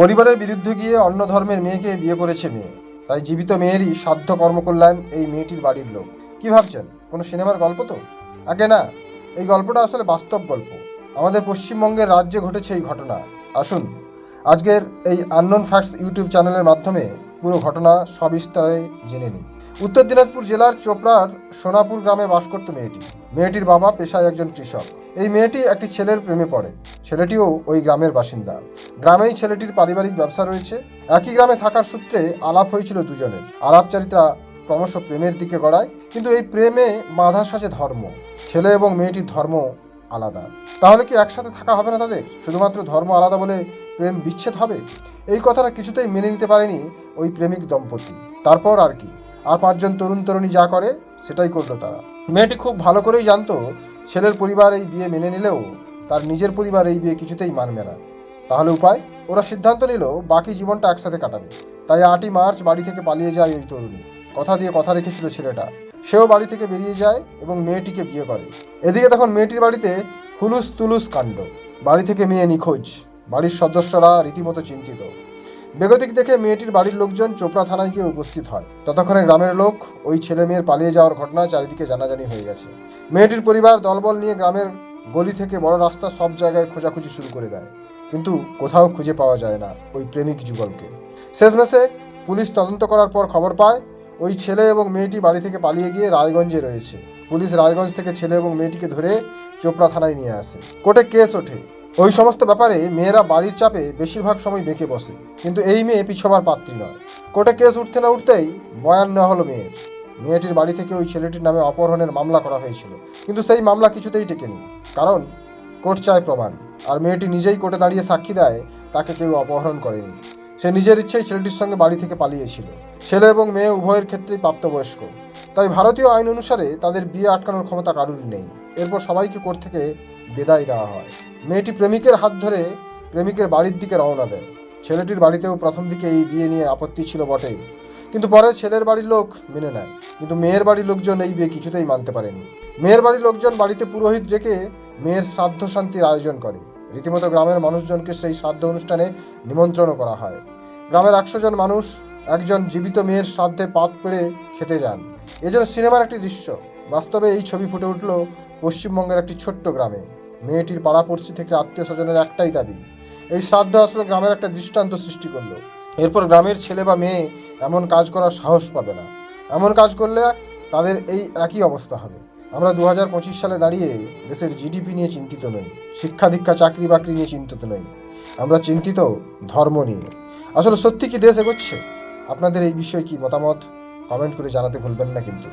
পরিবারের বিরুদ্ধে গিয়ে অন্য ধর্মের মেয়েকে বিয়ে করেছে মেয়ে। তাই জীবিত মেয়েরই সাধ্য কর্মকল্যাণ এই মেয়েটির বাড়ির লোক। কি ভাবছেন? কোনো সিনেমার গল্প তো? আগে না, এই গল্পটা আসলে বাস্তব গল্প। আমাদের পশ্চিমবঙ্গের রাজ্যে ঘটেছে এই ঘটনা। আসুন, আজকের এই আননোন ফ্যাক্টস ইউটিউব চ্যানেলের মাধ্যমে পুরো ঘটনা সবিস্তারে জেনে নিই। উত্তর দিনাজপুর জেলার চোপড়ার সোনাপুর গ্রামে বাস করত মেয়েটি। মেয়েটির বাবা পেশায় একজন কৃষক। এই মেয়েটি একটি ছেলের প্রেমে পড়ে। ছেলেটিও ওই গ্রামের বাসিন্দা। গ্রামেই ছেলেটির পারিবারিক ব্যবসা রয়েছে। একই গ্রামে থাকার সূত্রে আলাপ হয়েছিল দুজনের। আলাপচারিতা ক্রমশ প্রেমের দিকে গড়ায়, কিন্তু এই প্রেমে বাধা সাজে ধর্ম। ছেলে এবং মেয়েটির ধর্ম আলাদা। তাহলে কি একসাথে থাকা হবে না তাদের? শুধুমাত্র ধর্ম আলাদা বলে প্রেম বিচ্ছেদ হবে? এই কথাটা কিছুতেই মেনে নিতে পারেনি ওই প্রেমিক দম্পতি। তারপর আর কি? আর পাঁচজন তরুণ তরুণী যা করে, সেটাই করল তারা। মেয়েটি খুব ভালো করেই জানতো, ছেলের পরিবার এই বিয়ে মেনে নিলেও তার নিজের পরিবার এই বিয়ে কিছুতেই মানবে না। তাহলে উপায়? ওরা সিদ্ধান্ত নিল, বাকি জীবনটা একসাথে কাটাবে। তাই আটই মার্চ বাড়ি থেকে পালিয়ে যায় ওই তরুণী। কথা দিয়ে কথা রেখেছিল ছেলেটা। সেও বাড়ি থেকে বেরিয়ে যায় এবং মেয়েটিকে বিয়ে করে। এদিকে তখন মেয়েটির বাড়িতে হুলুস তুলুস কাণ্ড। বাড়ি থেকে মেয়ে নিখোঁজ। বাড়ির সদস্যরা রীতিমতো চিন্তিত। বেগতিক দেখে মেয়েটির বাড়ির লোকজন চোপড়া থানায় গিয়ে উপস্থিত হয়। ততক্ষণে গ্রামের লোক ওই ছেলে মেয়ের পালিয়ে যাওয়ার ঘটনা চারিদিকে জানাজানি হয়ে গেছে। মেয়েটির পরিবার দলবল নিয়ে গ্রামের গলি থেকে বড় রাস্তা সব জায়গায় খোঁজাখুঁজি শুরু করে দেয়। কিন্তু কোথাও খুঁজে পাওয়া যায় না ওই প্রেমিক যুগলকে। শেষমেশে পুলিশ তদন্ত করার পর খবর পায়, ওই ছেলে এবং মেয়েটি বাড়ি থেকে পালিয়ে গিয়ে রায়গঞ্জে রয়েছে। পুলিশ রায়গঞ্জ থেকে ছেলে এবং মেয়েটিকে ধরে চোপড়া থানায় নিয়ে আসে। কোর্টে কেস ওঠে। ওই সমস্ত ব্যাপারে মেয়েরা বাড়ির চাপে বেশিরভাগ সময় বেঁকে বসে। কিন্তু এই মেয়ে পিছবার পাত্রী নয়। কোর্টে কেস উঠতে না উঠতেই বয়ান নেওয়া হলো মেয়ের। মেয়েটির বাড়ি থেকে ওই ছেলেটির নামে অপহরণের মামলা করা হয়েছিল। কিন্তু সেই মামলা কিছুতেই টেকেনি। কারণ কোর্ট চায় প্রমাণ। আর মেয়েটি নিজেই কোর্টে দাঁড়িয়ে সাক্ষী দেয়, তাকে কেউ অপহরণ করেনি। সে নিজের ইচ্ছেই ছেলেটির সঙ্গে বাড়ি থেকে পালিয়েছিল। ছেলে এবং মেয়ে উভয়ের ক্ষেত্রেই প্রাপ্তবয়স্ক। তাই ভারতীয় আইন অনুসারে তাদের বিয়ে আটকানোর ক্ষমতা কারুরই নেই। এরপর সবাইকে কোর্ট থেকে বিদায় দেওয়া হয়। মেয়েটি প্রেমিকের হাত ধরে প্রেমিকের বাড়ির দিকে রওনা দেয়। ছেলেটির বাড়িতেও প্রথম দিকে এই বিয়ে নিয়ে আপত্তি ছিল বটেই। কিন্তু পরে ছেলের বাড়ির লোক মেনে নেয়। কিন্তু মেয়ের বাড়ির লোকজন এই বিয়ে কিছুতেই মানতে পারেনি। মেয়ের বাড়ির লোকজন বাড়িতে পুরোহিত রেখে মেয়ের শ্রাদ্ধ শান্তির আয়োজন করে। রীতিমতো গ্রামের মানুষজনকে সেই শ্রাদ্ধ অনুষ্ঠানে নিমন্ত্রণও করা হয়। গ্রামের একশো জন মানুষ একজন জীবিত মেয়ের শ্রাদ্ধে পাত পেড়ে খেতে যান। এজন্য সিনেমার একটি দৃশ্য। বাস্তবে এই ছবি ফুটে উঠল পশ্চিমবঙ্গের একটি ছোট্ট গ্রামে। মেয়েটির পাড়াপড়শি থেকে আত্মীয় স্বজনের একটাই দাবি, এই শ্রাদ্ধ আসলে গ্রামের একটা দৃষ্টান্ত সৃষ্টি করল। এরপর গ্রামের ছেলে বা মেয়ে এমন কাজ করার সাহস পাবে না। এমন কাজ করলে তাদের এই একই অবস্থা হবে। আমরা দু হাজার পঁচিশ সালে দাঁড়িয়ে দেশের জিডিপি নিয়ে চিন্তিত নই, শিক্ষা দীক্ষা, চাকরি বাকরি নিয়ে চিন্তিত নই। আমরা চিন্তিত ধর্ম নিয়ে। আসলে সত্যি কি দেশ এগোচ্ছে? আপনাদের এই বিষয়ে কি মতামত? কমেন্ট করে জানাতে ভুলবেন না কিন্তু।